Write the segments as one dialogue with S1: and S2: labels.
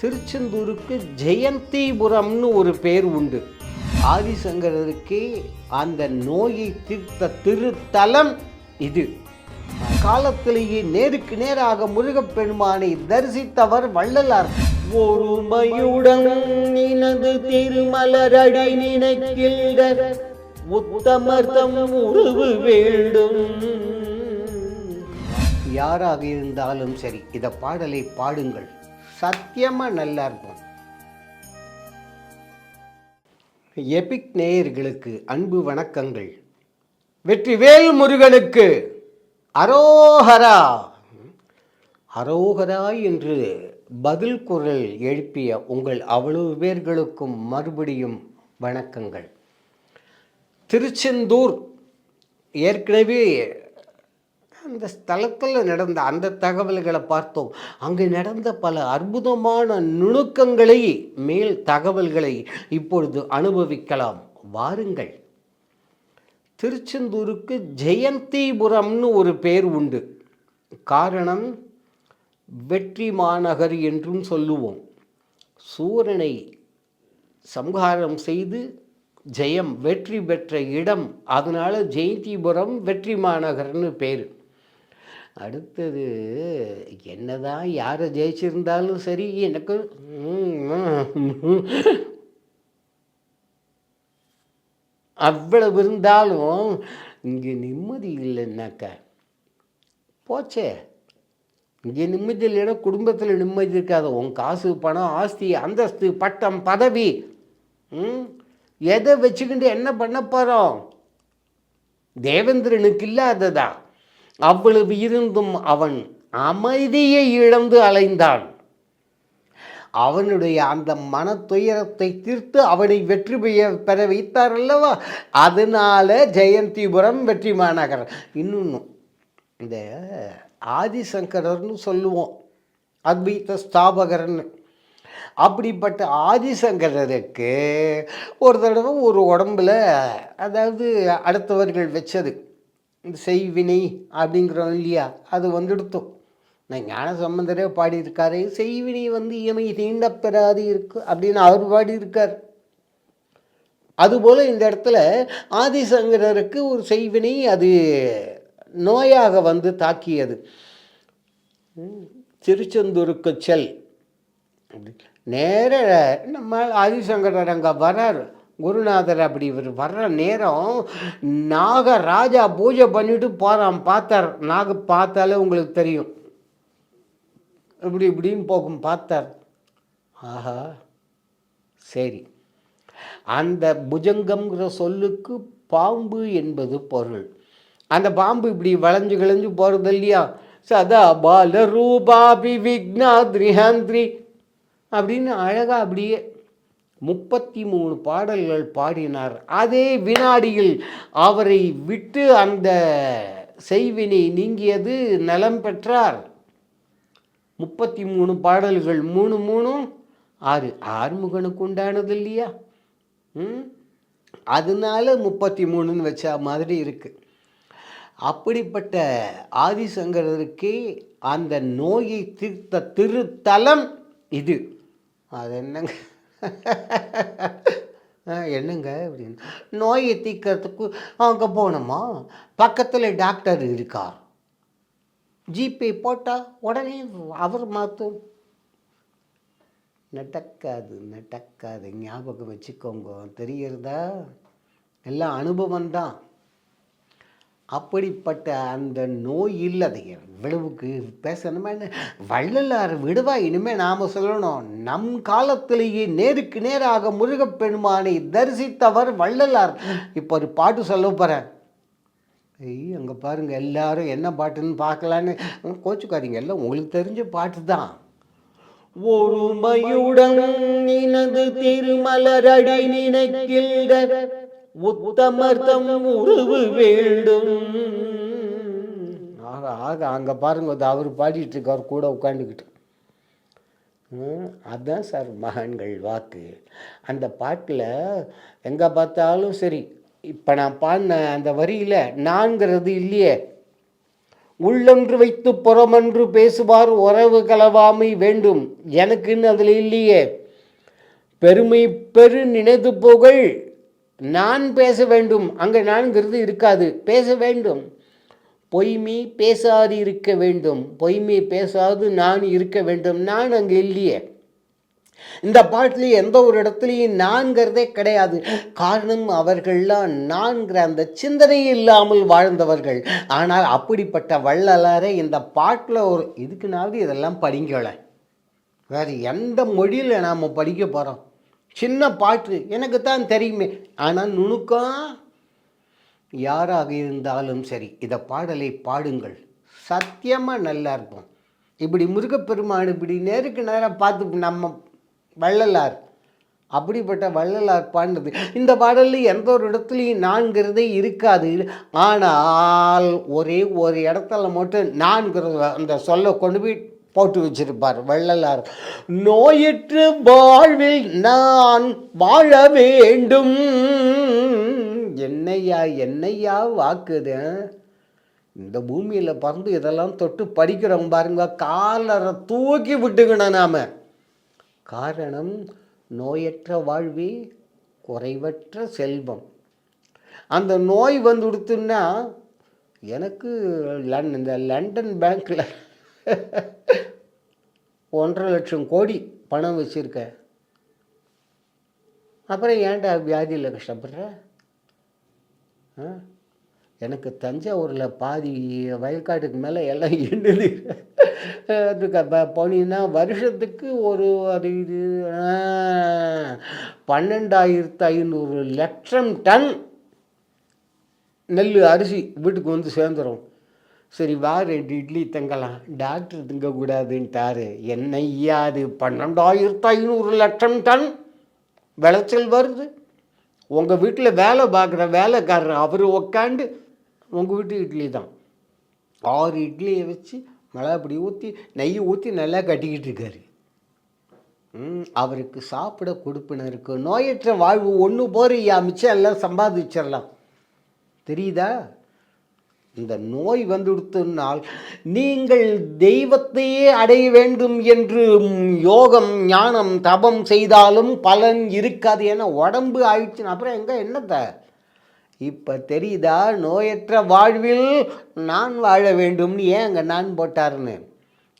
S1: திருச்செந்தூருக்கு ஜெயந்திபுரம்னு ஒரு பேர் உண்டு. ஆதிசங்கரருக்கு அந்த நோயை தீர்த்த திருத்தலம் இது. காலத்திலேயே நேருக்கு நேராக முருகப்பெருமானை தரிசித்தவர் வள்ளலார். ஒருமையுடன் நினது திருமலரடி நினைக்கின்ற உத்தமர்த்தம் உருவு வேண்டும். யாராக இருந்தாலும் சரி இந்த பாடலை பாடுங்கள். சத்தியமாக நல்லா இருக்கும். எபிக் நேயர்களுக்கு அன்பு வணக்கங்கள். வெற்றிவேல் முருகனுக்கு அரோஹரா அரோகரா என்று பதில் குரல் எழுப்பிய உங்கள் அவ்வளவு பேர்களுக்கும் மறுபடியும் வணக்கங்கள். திருச்செந்தூர் ஏற்கனவே அந்த ஸ்தலத்தில் நடந்த அந்த தகவல்களை பார்த்தோம். அங்கு நடந்த பல அற்புதமான நுணுக்கங்களை மேல் தகவல்களை இப்பொழுது அனுபவிக்கலாம். வாருங்கள். திருச்செந்தூருக்கு ஜெயந்திபுரம்னு ஒரு பேர் உண்டு. காரணம் வெற்றி மாநகர் என்றும் சொல்லுவோம். சூரனை சம்ஹாரம் செய்து ஜெயம் வெற்றி பெற்ற இடம். அதனால் ஜெயந்திபுரம் வெற்றி மாநகர்னு பேர். அடுத்தது என்னதான் யாரை ஜெயிச்சிருந்தாலும் சரி எனக்கு அவ்வளவு இருந்தாலும் இங்கே நிம்மதி இல்லைன்னாக்கா போச்சே. இங்கே நிம்மதி இல்லைன்னா குடும்பத்தில் நிம்மதி இருக்காது. உன் காசு பணம் ஆஸ்தி அந்தஸ்து பட்டம் பதவி ம்? எதை வச்சுக்கிட்டு என்ன பண்ண போகிறோம் தேவேந்திரனுக்கு இல்லாததான் அவ்வளவு இருந்தும் அவன் அமைதியை இழந்து அலைந்தான். அவனுடைய அந்த மன துயரத்தை தீர்த்து அவனை வெற்றி பெய பெற வைத்தார் அல்லவா? அதனால ஜெயந்திபுரம் வெற்றி மாநகரம் இன்னொன்று இந்த ஆதிசங்கரர்னு சொல்லுவோம் அத்வைத்த ஸ்தாபகர்னு. அப்படிப்பட்ட ஆதிசங்கரருக்கு ஒரு தடவை ஒரு உடம்புல அதாவது அடுத்தவர்கள் வச்சது. இந்த செய்வினை அப்படிங்கிறோம் இல்லையா? அது வந்துடுத்தோம். நான் ஞான சம்பந்தரே பாடியிருக்காரு. செய்வினை வந்து இயமை தீண்ட பெறாது இருக்கு அப்படின்னு அவர் பாடியிருக்கார். அதுபோல் இந்த இடத்துல ஆதிசங்கரருக்கு ஒரு செய்வினை அது நோயாக வந்து தாக்கியது. திருச்செந்தூருக்கு செல். நேர நம்ம ஆதிசங்கரர் அங்கே வராரு. குருநாதர் அப்படி இவர் வர்ற நேரம் நாக ராஜா பூஜை பண்ணிட்டு போகிறான் பார்த்தார். நாக பார்த்தாலே உங்களுக்கு தெரியும். இப்படி இப்படின்னு போகும். பார்த்தார். ஆஹா. சரி. அந்த புஜங்கம்ங்கிற சொல்லுக்கு பாம்பு என்பது பொருள். அந்த பாம்பு இப்படி வளைஞ்சு கிளைஞ்சு போகிறது இல்லையா? சதா பால ரூபாபி விக்னாத்ரிஹாந்திரி அப்படின்னு அழகாக அப்படியே முப்பத்தி மூணு பாடல்கள் பாடினார். அதே வினாடியில் அவரை விட்டு அந்த செய்வினை நீங்கியது நலம் பெற்றார். முப்பத்தி மூணு பாடல்கள் மூணு மூணும் ஆறு ஆறுமுகனுக்கு உண்டானது இல்லையா? அதனால முப்பத்தி மூணுன்னு வச்ச மாதிரி இருக்கு. அப்படிப்பட்ட ஆதிசங்கரருக்கு அந்த நோயை தீர்த்த திருத்தலம் இது. அது என்னங்க? என்னங்க அப்படின்னு நோயை தீர்க்கறதுக்கு அங்கே போனோமா பக்கத்தில் டாக்டர் இருக்கார் ஜிபே போட்டால் உடனே அவர் மாற்றும் நடக்காது நடக்காது. ஞாபகம் வச்சுக்கோங்க. தெரியறதா? எல்லாம் அனுபவம் தான் அப்படிப்பட்ட அந்த நோய் இல்லை அது எவ்வளவுக்கு பேசணுமா என்ன? வள்ளலார் விடுவா இனிமேல் நாம் சொல்லணும். நம் காலத்திலேயே நேருக்கு நேராக முருகப்பெருமானை தரிசித்தவர் வள்ளலார். இப்போ ஒரு பாட்டு சொல்ல போகிறேன் ஐய் அங்கே பாருங்க எல்லாரும் என்ன பாட்டுன்னு பார்க்கலான்னு. கோச்சுக்காதீங்க எல்லாம் உங்களுக்கு தெரிஞ்ச பாட்டு தான். ஒருமையுடன் நினது திருமலரடை நினைக்கின்ற உத்தமர்த்தம் உருவு வேண்டும். ஆக ஆக அங்கே பாருங்க அவர் பாடிட்டு இருக்கார் கூட உட்காந்துக்கிட்டு ம், அதான் சார் மகான்கள் வாக்கு. அந்த பாட்டில் எங்கே பார்த்தாலும் சரி இப்போ நான் பாடின அந்த வரியில் நான்கிறது இல்லையே. உள்ளொன்று வைத்து புறமன்று பேசுவார் உறவு கலவாமை வேண்டும். எனக்குன்னு அதில் இல்லையே. பெருமை பெரு நினைத்து புகழ் நான் பேச வேண்டும். அங்கே நான்கிறது இருக்காது. பேச வேண்டும். பொய்மை பேசாது இருக்க வேண்டும். பொய்மை பேசாது நான் இருக்க வேண்டும். நான் அங்கே இல்லையே. இந்த பாட்டில் எந்த ஒரு இடத்துலையும் நான்கிறதே கிடையாது. காரணம் அவர்கள்லாம் நான்கிற அந்த சிந்தனை இல்லாமல் வாழ்ந்தவர்கள். ஆனால் அப்படிப்பட்ட வள்ளலாரை இந்த பாட்டில் ஒரு இதுக்குனாவது இதெல்லாம் படிங்கலை வேறு எந்த மொழியில் நாம் படிக்க போகிறோம் சின்ன பாட்டு எனக்கு தான் தெரியுமே. ஆனால் நுணுக்கம் யாராக இருந்தாலும் சரி இதை பாடலை பாடுங்கள். சத்தியமாக நல்லா இருக்கும். இப்படி முருகப்பெருமான் இப்படி நேருக்கு நேராக பார்த்து நம்ம வள்ளலார் அப்படிப்பட்ட வள்ளலார் பாடினது. இந்த பாடலில் எந்த ஒரு இடத்துலையும் நான்கிறதே இருக்காது. ஆனால் ஒரே ஒரு இடத்துல மட்டும் நான்கிறது அந்த சொல்ல கொண்டு போய் போட்டு வச்சிருப்பார் வள்ளலார். நோயற்று வாழ்வில் நான் வாழ வேண்டும். என்னையா என்னையா வாக்குது? இந்த பூமியில் பறந்து இதெல்லாம் தொட்டு படிக்கிறோம் பாருங்க காலரை தூக்கி விட்டுக்கணும் நாம. காரணம் நோயற்ற வாழ்வே குறைவற்ற செல்வம். அந்த நோய் வந்து கொடுத்துன்னா எனக்கு லண்டன் இந்த லண்டன் பேங்க்கில் ஒன்றரை லட்சம் கோடி பணம் வச்சுருக்கேன் அப்புறம் ஏன்டா வியாதியில் கஷ்டப்படுற? ஆ? எனக்கு தஞ்சாவூரில் பாதி வயல்காட்டுக்கு மேலே எல்லாம் எண்ணுது அதுக்கு போனீங்கன்னா வருஷத்துக்கு ஒரு அது இது பன்னெண்டாயிரத்து ஐநூறு லட்சம் டன் நெல் அரிசி வீட்டுக்கு வந்து சேர்ந்துடும் சரி வா ரெண்டு இட்லி தங்கலாம். டாக்டர் திங்கக்கூடாதுன்ட்டாரு. என்ன ஐயா அது பன்னெண்டாயிரத்து ஐநூறு லட்சம் டன் விளைச்சல் வருது. உங்கள் வீட்டில் வேலை பார்க்குற வேலைக்காரர் அவர் உக்காண்டு உங்கள் வீட்டு இட்லி தான். ஆறு இட்லியை வச்சு மழை அப்படி ஊற்றி நெய் ஊற்றி நல்லா கட்டிக்கிட்டு இருக்காரு. ம், அவருக்கு சாப்பிட கொடுப்பினருக்கு நோயற்ற வாழ்வு ஒன்று போறியா? மிச்சம் எல்லாம் சம்பாதிச்சிடலாம். தெரியுதா? இந்த நோய் வந்துடுத்துனால் நீங்கள் தெய்வத்தையே அடைய வேண்டும் என்று யோகம் ஞானம் தபம் செய்தாலும் பலன் இருக்காது. ஏன்னா உடம்பு ஆயிடுச்சுன்னா. அப்புறம் எங்கே? என்னத்தை? இப்போ தெரியுதா? நோயற்ற வாழ்வில் நான் வாழ வேண்டும்னு ஏன் அங்கே நான் போட்டாருன்னு?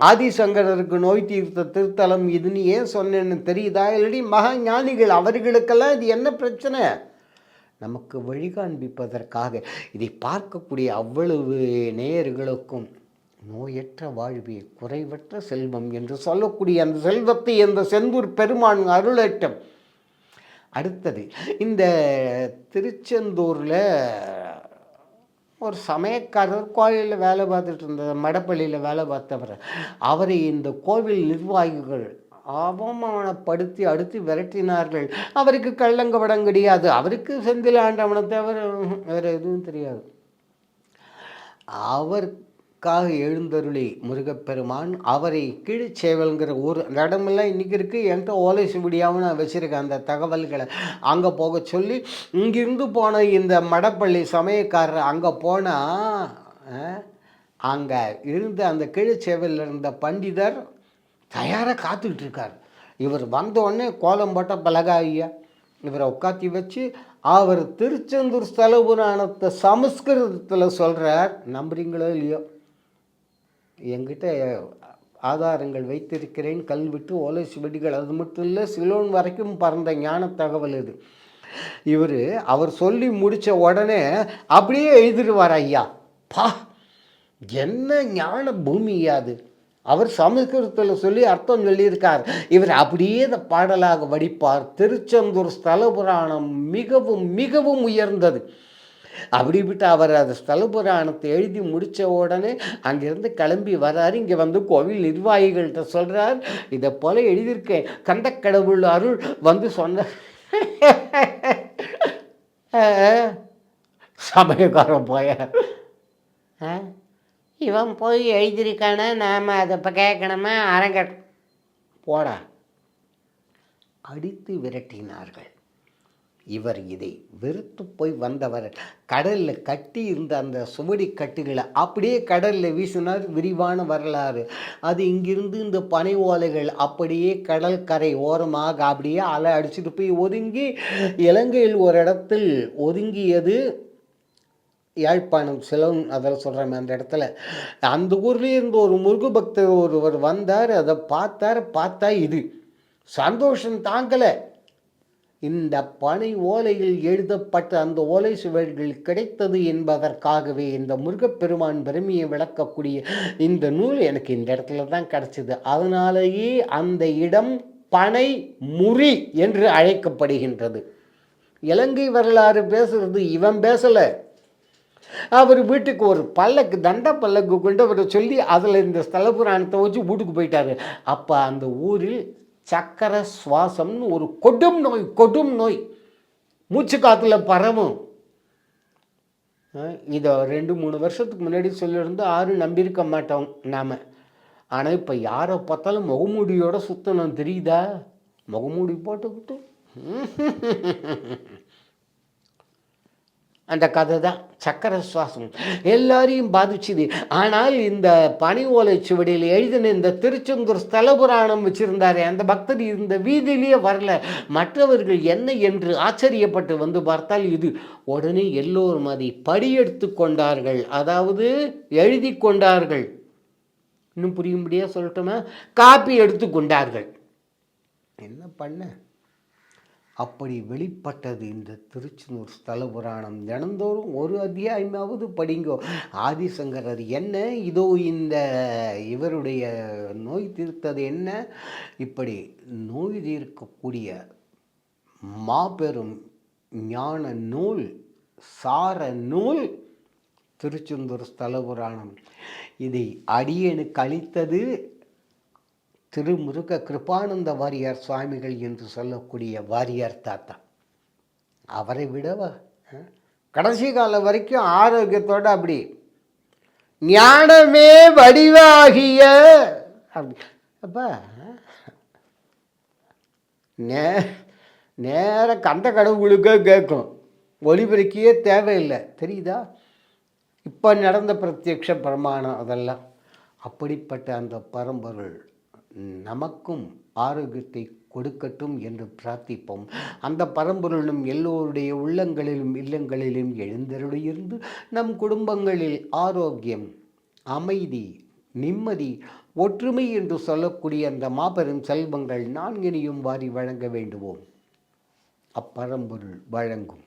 S1: ஆதிசங்கரருக்கு நோய் தீர்த்த திருத்தலம் இதுன்னு ஏன் சொன்னேன்னு தெரியுதா? இல்லாட்டி மகா ஞானிகள் அவர்களுக்கெல்லாம் இது என்ன பிரச்சனை? நமக்கு வழி காண்பிப்பதற்காக இதை பார்க்கக்கூடிய அவ்வளவு நேயர்களுக்கும் நோயற்ற வாழ்வே குறைவற்ற செல்வம் என்று சொல்லக்கூடிய அந்த செல்வத்தை அந்த செந்தூர் பெருமான் அருளட்டம் அடுத்தது இந்த திருச்செந்தூரில் ஒரு சமயக்காரர் கோயிலில் வேலை பார்த்துட்டு இருந்த மடப்பள்ளியில் வேலை பார்த்தவர். அவரை இந்த கோவில் நிர்வாகிகள் அவமானப்படுத்தி அடுத்து விரட்டினார்கள். அவருக்கு கள்ளங்கபடம் கிடையாது. அவருக்கு செந்தில் ஆண்டவனை தவிர வேறு எதுவும் தெரியாது. அவருக்காக எழுந்தருளி முருகப்பெருமான் அவரை கீழ்ச்சேவல்ங்கிற ஊர் இடமெல்லாம் இன்றைக்கி இருக்குது என்கிட்ட ஓலை சுவடியாகவும் நான் வச்சுருக்கேன். அந்த தகவல்களை அங்கே போக சொல்லி இங்கிருந்து போன இந்த மடப்பள்ளி சமயக்காரர் அங்கே போனால் அங்கே இருந்த அந்த கீழ்ச்சேவலில் இருந்த பண்டிதர் தயாராக காத்துக்கிட்டு இருக்கார். இவர் வந்த உடனே கோலம் போட்ட பலகா ஐயா இவரை உட்காத்தி வச்சு அவர் திருச்செந்தூர் ஸ்தல புராணத்தை சமஸ்கிருதத்தில் சொல்கிறார் நம்புறீங்களோ இல்லையோ? என்கிட்ட ஆதாரங்கள் வைத்திருக்கிறேன். கல்விட்டு ஓலை வெடிகள் அது மட்டும் இல்லை சிலோன் வரைக்கும் பறந்த ஞான தகவல் இது. இவர் அவர் சொல்லி முடித்த உடனே அப்படியே எழுதிடுவார் ஐயா. பா என்ன ஞான பூமியா அது? அவர் சமஸ்கிருதத்தில் சொல்லி அர்த்தம் சொல்லியிருக்கார். இவர் அப்படியே இந்த பாடலாக வடிப்பார். திருச்செந்தூர் ஸ்தல புராணம் மிகவும் மிகவும் உயர்ந்தது. அப்படிப்பட்ட அவர் அந்த ஸ்தல புராணத்தை எழுதி முடித்த உடனே அங்கிருந்து கிளம்பி வர்றார். இங்கே வந்து கோவில் நிர்வாகிகள்கிட்ட சொல்கிறார் இதை போல எழுதியிருக்கேன். கந்தக்கடவுள் அருள் வந்து சொன்ன சமயக்காரன் போய
S2: ஆ? இவன் போய் எழுதியிருக்கானே நாம் அதை இப்போ கேட்கணுமா? அரங்கட்
S1: போடா. அடித்து விரட்டினார்கள். இவர் இதை வெறுத்து போய் வந்தவர். கடலில் கட்டி இருந்த அந்த சுவடி கட்டுகளை அப்படியே கடலில் வீசினார். விரிவான வரலாறு. அது இங்கிருந்து இந்த பனை ஓலைகள் அப்படியே கடல் கரை ஓரமாக அப்படியே அலை அடிச்சுட்டு போய் ஒதுங்கி இலங்கையில் ஒரு இடத்தில் ஒதுங்கியது யாழ்ப்பாணம் சிலோன் அதில் சொல்கிறேன் அந்த இடத்துல. அந்த ஊர்லேயே இருந்து ஒரு முருகு பக்தர் ஒருவர் வந்தார் அதை பார்த்தார் பார்த்தா இது. சந்தோஷம் தாங்கலை. இந்த பனை ஓலையில் எழுதப்பட்ட அந்த ஓலை சுவர்கள் கிடைத்தது என்பதற்காகவே இந்த முருகப்பெருமான் பெருமையை விளக்கக்கூடிய இந்த நூல் எனக்கு இந்த இடத்துல தான் கிடச்சிது. அதனாலேயே அந்த இடம் பனை முறி என்று அழைக்கப்படுகின்றது. இலங்கை வரலாறு பேசுறது இவன் பேசலை. அவர் வீட்டுக்கு ஒரு பல்லக்கு தண்ட பல்லக்கு கொண்டு அவரை சொல்லி அதில் இந்த ஸ்தல புராணத்தை வச்சு வீட்டுக்கு போயிட்டாரு. அப்போ அந்த ஊரில் சக்கர சுவாசம்னு ஒரு கொடும் நோய் கொடும் நோய். மூச்சு காற்றுல பரவும். இதை ரெண்டு மூணு வருஷத்துக்கு முன்னாடி சொல்லியிருந்து யாரும் நம்பியிருக்க மாட்டோம் நாம். ஆனால் இப்போ யாரை பார்த்தாலும் முகமூடியோட சுத்தணும் தெரியுதா? முகமூடி போட்டுக்கிட்டு. அந்த கதை தான். சக்கர சுவாசம். எல்லாரையும் பாதிச்சுது. ஆனால் இந்த பனி ஓலை சுவடியில் எழுதின இந்த திருச்செந்தூர் ஸ்தல புராணம் வச்சிருந்தாரே அந்த பக்தர் இந்த வீதியிலேயே வரல. மற்றவர்கள் என்ன என்று ஆச்சரியப்பட்டு வந்து பார்த்தால் இது உடனே எல்லோரும் அதை படியெடுத்து கொண்டார்கள். அதாவது எழுதி கொண்டார்கள். இன்னும் புரியும்படியா சொல்லட்டுமா? காப்பி எடுத்து கொண்டார்கள். என்ன பண்ண? அப்படி வெளிப்பட்டது. இந்த திருச்செந்தூர் ஸ்தல புராணம் தினந்தோறும் ஒரு அத்தியாயமாவது படிங்கோ. ஆதிசங்கரர் என்ன? இதோ இந்த இவருடைய நோய் தீர்த்தது என்ன? இப்படி நோய் தீர்க்கக்கூடிய மாபெரும் ஞான நூல் சார நூல் திருச்செந்தூர் ஸ்தல புராணம். இதை அடியனுக்கு அளித்தது திருமுருக கிருபானந்த வாரியார் சுவாமிகள் என்று சொல்லக்கூடிய வாரியார் தாத்தா. அவரை விடவா? கடைசி காலம் வரைக்கும் ஆரோக்கியத்தோட அப்படி ஞானமே வடிவாகிய அப்படி. அப்பா நே நேர கந்த கடவுளுக்கே கேட்கும். ஒளிபெருக்கியே தேவையில்லை. தெரியுதா? இப்போ நடந்த பிரத்யக்ஷ பிரமாணம் அதெல்லாம். அப்படிப்பட்ட அந்த பரம்பொருள். நமக்கும் ஆரோக்கியத்தை கொடுக்கட்டும் என்று பிரார்த்திப்போம். அந்த பரம்பொருளும் எல்லோருடைய உள்ளங்களிலும் இல்லங்களிலும் எழுந்தருளியிருந்து நம் குடும்பங்களில் ஆரோக்கியம் அமைதி நிம்மதி ஒற்றுமை என்று சொல்லக்கூடிய அந்த மாபெரும் செல்வங்கள் நான்கினையும் வாரி வழங்க வேண்டுவோம். அப்பரம்பொருள் வழங்கும்.